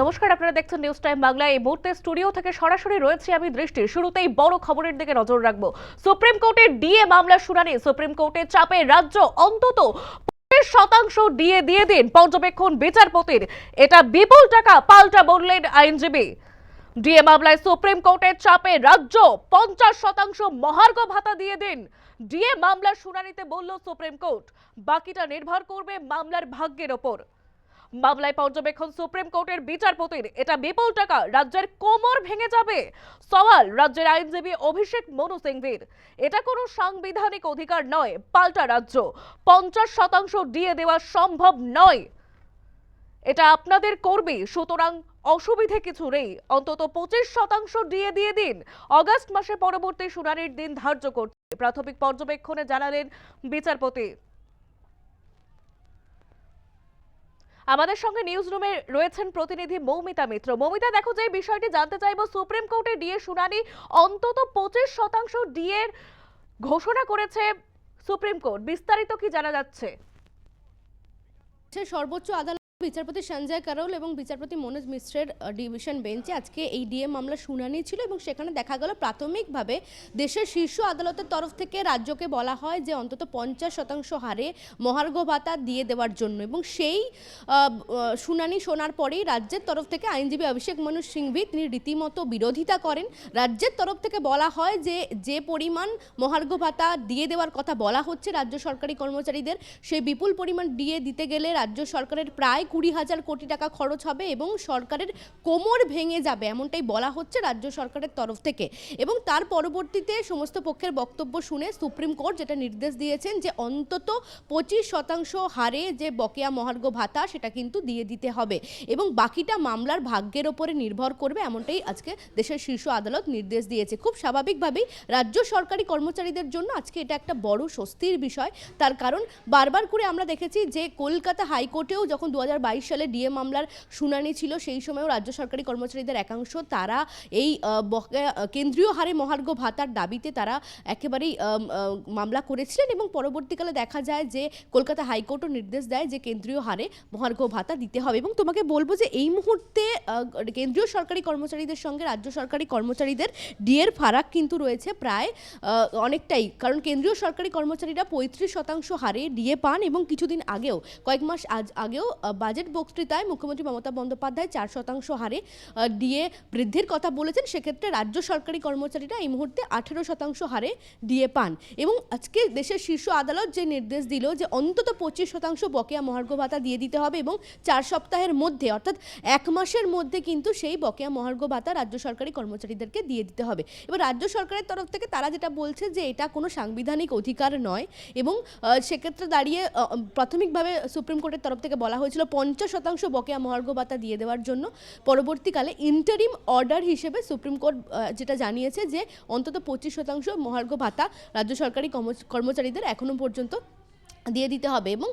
নমস্কার, আপনারা দেখছেন নিউজ টাইম বাংলা এই মুহূর্তে স্টুডিও থেকে সরাসরি রয়েছে আমি দৃষ্টি। শুরুতেই বড় খবরের দিকে নজর রাখব। সুপ্রিম কোর্টের ডিএ মামলার শুনানি। সুপ্রিম কোর্টের চাপে রাজ্য অন্তত শতাংশ ডিএ দিয়ে দিন পর্যবেক্ষণ বিচারপতির। এটা বিপুল টাকা পাল্টা বললেন আইনজীবী। ডিএ মামলায় সুপ্রিম কোর্টের চাপে রাজ্য পঞ্চাশ শতাংশ মহার্ঘ ভাতা দিয়ে দিন। ডিএ মামলার শুনানিতে বলল সুপ্রিম কোর্ট বাকিটা নির্ভর করবে মামলার ভাগ্যের ওপর। মামলায় পর্যবেক্ষণ সুপ্রিম কোর্টের বিচারপতির। এটা বিপুল টাকা, রাজ্যের কোমর ভেঙে যাবে। সওয়াল, রাজ্যের আইনজীবী অভিষেক মনু সিংভির। এটা কোনো সাংবিধানিক অধিকার নয়, পাল্টা রাজ্য। পঞ্চাশ শতাংশ দিয়ে দেওয়া সম্ভব নয়। এটা আপনাদের করবে সুতরাং অসুবিধে কিছু নেই। অন্তত পঁচিশ শতাংশ দিয়ে দিয়ে দিন। অগাস্ট মাসে পরবর্তী শুনানির দিন ধার্য করতে প্রাথমিক পর্যবেক্ষণে জানালেন বিচারপতি। আমাদের সঙ্গে নিউজ রুমে রয়েছেন প্রতিনিধি মৌমিতা মিত্র। মৌমিতা, দেখো যে বিষয়টি জানতে চাইব সুপ্রিম কোর্টে ডিএ শুনানি, অন্তত পঁচিশ শতাংশ ডিএর ঘোষণা করেছে সুপ্রিম কোর্ট বিস্তারিত কি জানা যাচ্ছে? সর্বোচ্চ আদালত বিচারপতি সঞ্জয় কারোল এবং বিচারপতি মনোজ মিশ্রের ডিভিশন বেঞ্চে আজকে এই ডিএ মামলা শুনানি ছিল এবং সেখানে দেখা গেল প্রাথমিকভাবে দেশের শীর্ষ আদালতের তরফ থেকে রাজ্যকে বলা হয় যে অন্তত পঞ্চাশ শতাংশ হারে মহার্ঘ ভাতা দিয়ে দেওয়ার জন্য এবং সেই শুনানি শোনার পরেই রাজ্যের তরফ থেকে আইনজীবী অভিষেক মনু সিংভি তিনি রীতিমতো বিরোধিতা করেন। রাজ্যের তরফ থেকে বলা হয় যে যে পরিমাণ মহার্ঘ ভাতা দিয়ে দেওয়ার কথা বলা হচ্ছে রাজ্য সরকারি কর্মচারীদের, সেই বিপুল পরিমাণ দিয়ে দিতে গেলে রাজ্য সরকারের প্রায় কুড়ি হাজার কোটি টাকা খরচ হবে এবং সরকারের কোমর ভেঙে যাবে, এমনটাই বলা হচ্ছে রাজ্য সরকারের তরফ থেকে। এবং তার পরবর্তীতে সমস্ত পক্ষের বক্তব্য শুনে সুপ্রিম কোর্ট যেটা নির্দেশ দিয়েছেন যে অন্তত পঁচিশ শতাংশ হারে যে বকেয়া মহার্ঘ ভাতা, সেটা কিন্তু দিয়ে দিতে হবে। এবং বাকিটা মামলার ভাগ্যের ওপরে নির্ভর করবে, এমনটাই আজকে দেশের শীর্ষ আদালত নির্দেশ দিয়েছে। খুব স্বাভাবিকভাবেই রাজ্য সরকারি কর্মচারীদের জন্য আজকে এটা একটা বড় স্বস্তির বিষয়। তার কারণ বারবার করে আমরা দেখেছি যে কলকাতা হাইকোর্টেও যখন দু হাজার সালে ডিএ মামলার শুনানি ছিল, সেই সময়ও রাজ্য সরকারি কর্মচারীদের একাংশ, তারা এই কেন্দ্রীয় হারে মহার্ঘ ভাতার দাবিতে তারা একেবারেই মামলা করেছিলেন এবং পরবর্তীকালে দেখা যায় যে কলকাতা হাইকোর্টও নির্দেশ দেয় যে কেন্দ্রীয় হারে মহার্ঘ ভাতা দিতে হবে এবং তোমাকে বলব যে এই মুহূর্তে কেন্দ্রীয় সরকারি কর্মচারীদের সঙ্গে রাজ্য সরকারি কর্মচারীদের ডিএর ফারাক কিন্তু রয়েছে প্রায় অনেকটাই। কারণ কেন্দ্রীয় সরকারি কর্মচারীরা পঁয়ত্রিশ শতাংশ হারে ডিএ পান এবং কিছুদিন আগেও, কয়েক মাস আজ আগেও বাজেট বক্তৃতায় মুখ্যমন্ত্রী মমতা বন্দ্যোপাধ্যায় চার শতাংশ হারে ডিএ বৃদ্ধির কথা বলেছেন। সেক্ষেত্রে রাজ্য সরকারি কর্মচারীরা এই মুহূর্তে আঠেরো শতাংশ হারে ডিএ পান। এবং আজকে দেশের শীর্ষ আদালত যে নির্দেশ দিল যে অন্তত পঁচিশ শতাংশ বকেয়া মহার্ঘ ভাতা দিয়ে দিতে হবে এবং চার সপ্তাহের মধ্যে, অর্থাৎ এক মাসের মধ্যে কিন্তু সেই বকেয়া মহার্ঘ ভাতা রাজ্য সরকারি কর্মচারীদেরকে দিয়ে দিতে হবে। এবার রাজ্য সরকারের তরফ থেকে তারা যেটা বলছে যে এটা কোনো সাংবিধানিক অধিকার নয় এবং সেক্ষেত্রে দাঁড়িয়ে প্রাথমিকভাবে সুপ্রিম কোর্টের তরফ থেকে বলা হয়েছিল পঞ্চাশ শতাংশ বকেয়া মহার্ঘ ভাতা দিয়ে দেওয়ার জন্য পরবর্তীকালে ইন্টারিম অর্ডার হিসেবে সুপ্রিম কোর্ট যেটা জানিয়েছে যে অন্তত পঁচিশ শতাংশ মহার্ঘ ভাতা রাজ্য সরকারি কর্ম- কর্মচারীদের এখনও পর্যন্ত দিয়ে দিতে হবে এবং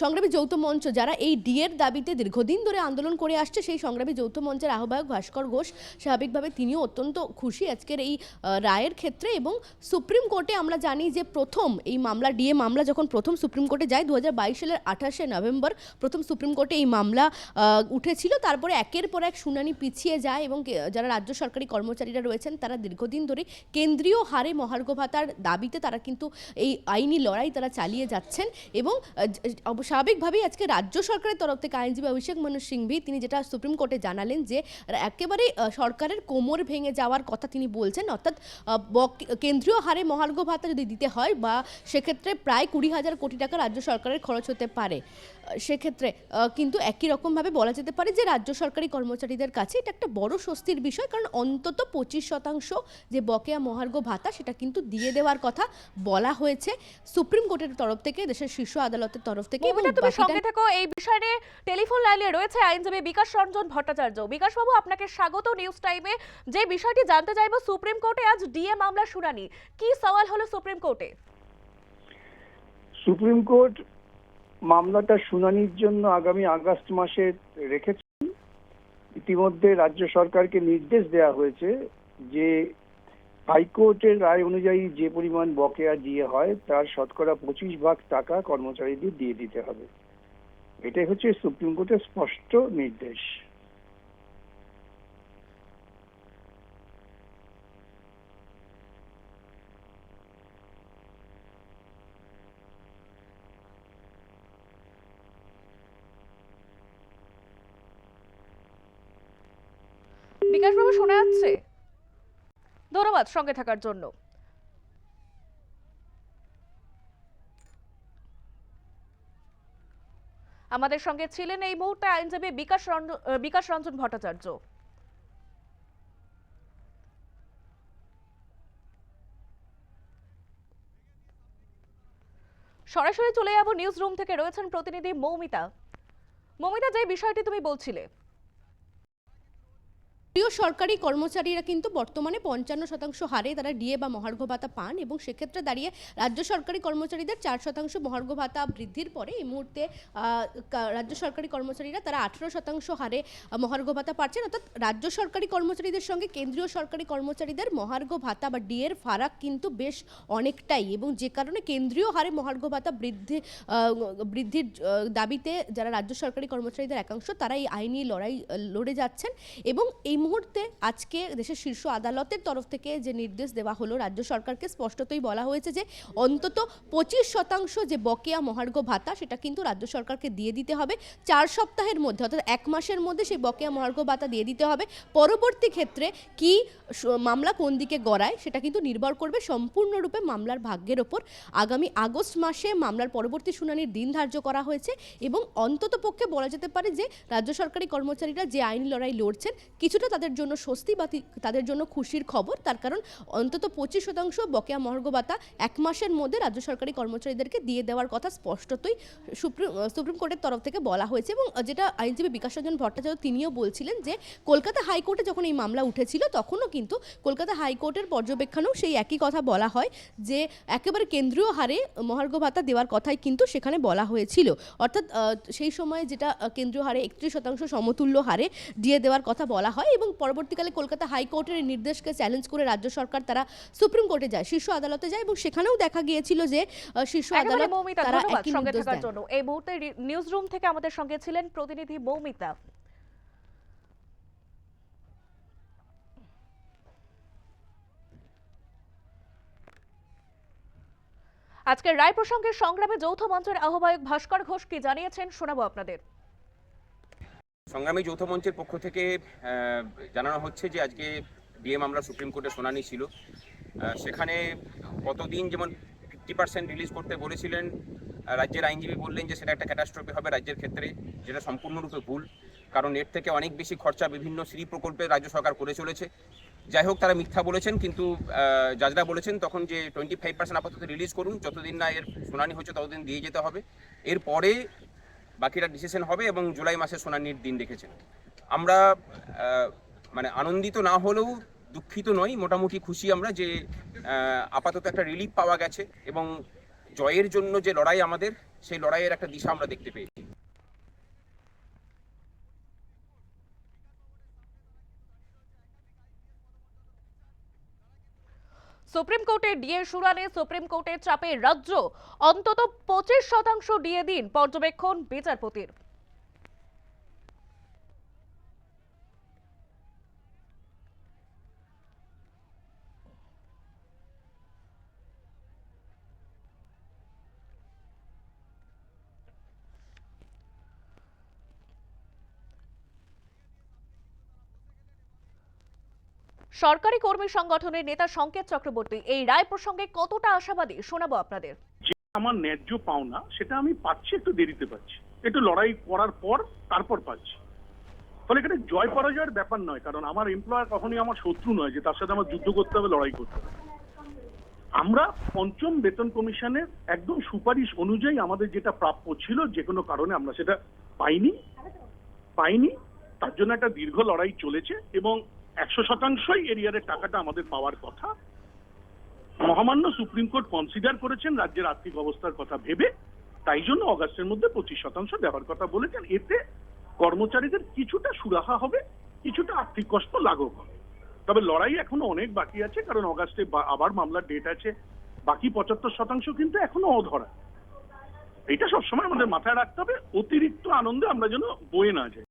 সংগ্রামী যৌথ মঞ্চ যারা এই ডিএর দাবিতে দীর্ঘদিন ধরে আন্দোলন করে আসছে, সেই সংগ্রামী যৌথ মঞ্চের আহ্বায়ক ভাস্কর ঘোষ স্বাভাবিকভাবে তিনিও অত্যন্ত খুশি আজকের এই রায়ের ক্ষেত্রে এবং সুপ্রিম কোর্টে আমরা জানি যে প্রথম এই মামলা, ডিএ মামলা যখন প্রথম সুপ্রিম কোর্টে যায় দু হাজার বাইশ সালের আঠাশে নভেম্বর, প্রথম সুপ্রিম কোর্টে এই মামলা উঠেছিল। তারপরে একের পর এক শুনানি পিছিয়ে যায় এবং যারা রাজ্য সরকারি কর্মচারীরা রয়েছেন তারা দীর্ঘদিন ধরে কেন্দ্রীয় হারে মহার্ঘ ভাতার দাবিতে তারা কিন্তু এই আইনি লড়াই তারা চালিয়ে যাচ্ছেন এবং স্বাভাবিকভাবেই আজকে রাজ্য সরকারের তরফ থেকে আইনজীবী অভিষেক মনু সিংভি, তিনি যেটা সুপ্রিম কোর্টে জানালেন যে একেবারে সরকারের কোমর ভেঙে যাওয়ার কথা তিনি বলছেন, অর্থাৎ কেন্দ্রীয় হারে মহার্ঘ ভাতা যদি দিতে হয় বা সেক্ষেত্রে প্রায় কুড়ি হাজার কোটি টাকা রাজ্য সরকারের খরচ হতে পারে। সেক্ষেত্রে আহ, কিন্তু একই রকমভাবে বলা যেতে পারে যে রাজ্য সরকারি কর্মচারীদের কাছে এটা একটা বড় স্বস্তির বিষয়। কারণ অন্তত পঁচিশ শতাংশ যে বকেয়া মহার্ঘ ভাতা সেটা কিন্তু দিয়ে দেওয়ার কথা বলা হয়েছে। সুপ্রিম কোর্টের তরফ থেকে দেশের শীর্ষ আদালতের তরফ থেকে এবং তুমি সঙ্গে থেকো এই বিষয়ে টেলিফোন লাইনে রয়েছে আইনজীবী বিকাশ রঞ্জন ভট্টাচার্য। বিকাশ বাবু আপনাকে স্বাগত নিউজ টাইমে। যে বিষয়টি জানতে চাইব সুপ্রিম কোর্টে আজ ডিএ মামলা শুনানি। কি সওয়াল হলো সুপ্রিম কোর্টে? সুপ্রিম কোর্ট মামলাটা শুনানির জন্য আগামী আগস্ট মাসে রেখেছেন ইতিমধ্যে রাজ্য সরকারকে নির্দেশ দেওয়া হয়েছে যে হাইকোর্টের রায় অনুযায়ী যে পরিমাণ বকেয়া দিয়ে হয়, তার শতকরা পঁচিশ ভাগ টাকা কর্মচারীদের দিয়ে দিতে হবে। এটাই হচ্ছে সুপ্রিম কোর্টের স্পষ্ট নির্দেশ। ধন্যবাদ সঙ্গে থাকার জন্য। আমাদের সঙ্গে ছিলেন এই মুহূর্তে আইনজীবী বিকাশ বিকাশ রঞ্জন ভট্টাচার্য। সরাসরি চলে যাব নিউজ রুম থেকে, রয়েছেন প্রতিনিধি মৌমিতা। মৌমিতা, যে বিষয়টি তুমি বলছিলে প্রিয় সরকারি কর্মচারীরা কিন্তু বর্তমানে পঞ্চান্ন শতাংশ হারে তারা ডিএ বা মহার্ঘ ভাতা পান এবং সেক্ষেত্রে দাঁড়িয়ে রাজ্য সরকারি কর্মচারীদের চার শতাংশ মহার্ঘ ভাতা বৃদ্ধির পরে এই মুহূর্তে রাজ্য সরকারি কর্মচারীরা তারা আঠেরো শতাংশ হারে মহার্ঘ ভাতা পাচ্ছেন। অর্থাৎ রাজ্য সরকারি কর্মচারীদের সঙ্গে কেন্দ্রীয় সরকারি কর্মচারীদের মহার্ঘ ভাতা বা ডিএর ফারাক কিন্তু বেশ অনেকটাই এবং যে কারণে কেন্দ্রীয় হারে মহার্ঘ ভাতা বৃদ্ধি বৃদ্ধির দাবিতে যারা রাজ্য সরকারি কর্মচারীদের একাংশ তারা এই আইনি লড়াই, লড়ে যাচ্ছেন এবং এই মুহূর্তে আজকে দেশের শীর্ষ আদালতের তরফ থেকে যে নির্দেশ দেওয়া হলো, রাজ্য সরকারকে স্পষ্টতই বলা হয়েছে যে অন্তত পঁচিশ শতাংশ যে বকেয়া মহার্ঘ ভাতা, সেটা কিন্তু রাজ্য সরকারকে দিয়ে দিতে হবে। চার সপ্তাহের মধ্যে, অর্থাৎ এক মাসের মধ্যে সেই বকেয়া মহার্ঘ ভাতা দিয়ে দিতে হবে। পরবর্তী ক্ষেত্রে কি মামলা কোন দিকে গড়ায়, সেটা কিন্তু নির্ভর করবে সম্পূর্ণরূপে মামলার ভাগ্যের ওপর। আগামী আগস্ট মাসে মামলার পরবর্তী শুনানির দিন ধার্য করা হয়েছে এবং অন্তত পক্ষে বলা যেতে পারে যে রাজ্য সরকারি কর্মচারীরা যে আইনি লড়াই লড়ছেন, কিছুটা তাদের জন্য স্বস্তি বা তাদের জন্য খুশির খবর। তার কারণ অন্তত পঁচিশ শতাংশ বকেয়া মহার্ঘ ভাতা এক মাসের মধ্যে রাজ্য সরকারি কর্মচারীদেরকে দিয়ে দেওয়ার কথা স্পষ্টতই সুপ্রিম সুপ্রিম কোর্টের তরফ থেকে বলা হয়েছে এবং যেটা আইনজীবী বিকাশ রঞ্জন ভট্টাচার্য তিনিও বলছিলেন যে, কলকাতা হাইকোর্টে যখন এই মামলা উঠেছিল তখনও কিন্তু কলকাতা হাইকোর্টের পর্যবেক্ষণেও সেই একই কথা বলা হয় যে, একেবারে কেন্দ্রীয় হারে মহার্ঘ ভাতা দেওয়ার কথাই কিন্তু সেখানে বলা হয়েছিল। অর্থাৎ সেই সময় যেটা কেন্দ্রীয় হারে একত্রিশ শতাংশ সমতুল্য হারে দিয়ে দেওয়ার কথা বলা হয় এবং পরবর্তীকালে কলকাতা হাইকোর্টের এই নির্দেশকে চ্যালেঞ্জ করে রাজ্য সরকার তারা সুপ্রিম কোর্টে যায় শীর্ষ আদালতে যায় এবং সেখানেও দেখা গিয়েছিল যে শীর্ষ আদালত তারা একই নির্দেশ জন্য। এই মুহূর্তে নিউজ রুম থেকে আমাদের সঙ্গে ছিলেন প্রতিনিধি মৌমিতা। আজকের রায় প্রসঙ্গে সংগ্রামে যৌথ মঞ্চের আহ্বায়ক ভাস্কর ঘোষ কি জানিয়েছেন শোনাবো আপনাদের। সংগ্রামী যৌথ মঞ্চের পক্ষ থেকে জানানো হচ্ছে যে আজকে ডিএ আমরা সুপ্রিম কোর্টে শুনানি ছিল। সেখানে কতদিন যেমন ফিফটি পার্সেন্ট রিলিজ করতে বলেছিলেন রাজ্যের আইনজীবী বললেন যে সেটা একটা ক্যাটাস্ট্রফি হবে রাজ্যের ক্ষেত্রে, যেটা সম্পূর্ণরূপে ভুল। কারণ এর থেকে অনেক বেশি খরচা বিভিন্ন শ্রী প্রকল্পে রাজ্য সরকার করে চলেছে। যাই হোক, তারা মিথ্যা বলেছেন, কিন্তু জাজরা বলেছেন তখন যে টোয়েন্টি ফাইভ পার্সেন্ট আপাতত রিলিজ করুন, যতদিন না এর শুনানি হচ্ছে ততদিন দিয়ে যেতে হবে। এরপরে বাকিটা ডিসিশন হবে এবং জুলাই মাসে শুনানির দিন রেখেছেন আমরা মানে আনন্দিত না হলেও দুঃখিত নই, মোটামুটি খুশি আমরা যে আপাতত একটা রিলিফ পাওয়া গেছে এবং জয়ের জন্য যে লড়াই আমাদের, সেই লড়াইয়ের একটা দিশা আমরা দেখতে পেয়েছি। সুপ্রিম কোর্টে ডিএ শুনানি, সুপ্রিম কোর্টের চাপে রাজ্য অন্তত পঁচিশ শতাংশ ডিএ দিন পর্যবেক্ষণ বিচারপতির। সরকারি কর্মী সংগঠনের নেতা সংকেত চক্রবর্তী, এই রায় প্রসঙ্গে কতটা আশাবাদী? শোনাবো আপনাদের। আমার ন্যায্য পাওনা, সেটা আমি পাচ্ছি, একটু দেরিতে পাচ্ছি। একটু লড়াই করার পর, তারপর পাচ্ছি। ফলে এখানে জয় পরাজয়ের ব্যাপার নয়, কারণ আমার এমপ্লয়ার কখনোই আমার শত্রু নয় যে তার সাথে আমার যুদ্ধ করতে হবে, লড়াই করতে হবে। আমরা পঞ্চম বেতন কমিশনের একদম সুপারিশ অনুযায়ী আমাদের যেটা প্রাপ্য ছিল, যে কোনো কারণে আমরা সেটা পাইনি। পাইনি, তার জন্য একটা দীর্ঘ লড়াই চলেছে এবং একশো শতাংশই এরিয়ারের টাকাটা আমাদের পাওয়ার কথা। মহামান্য সুপ্রিম কোর্ট কনসিডার করেছেন রাজ্যের আর্থিক অবস্থার কথা ভেবে। তাই জন্য অগাস্টের মধ্যে পঁচিশ শতাংশ দেওয়ার কথা বলেছেন। এতে কর্মচারীদের কিছুটা সুরাহা হবে, কিছুটা আর্থিক কষ্ট লাঘব হবে। তবে লড়াই এখনও অনেক বাকি আছে, কারণ অগাস্টে আবার মামলার ডেট আছে। বাকি পঁচাত্তর শতাংশ কিন্তু এখনও অধরা। এটা সবসময় আমাদের মাথায় রাখতে হবে। অতিরিক্ত আনন্দে আমরা যেন বয়ে না যাই।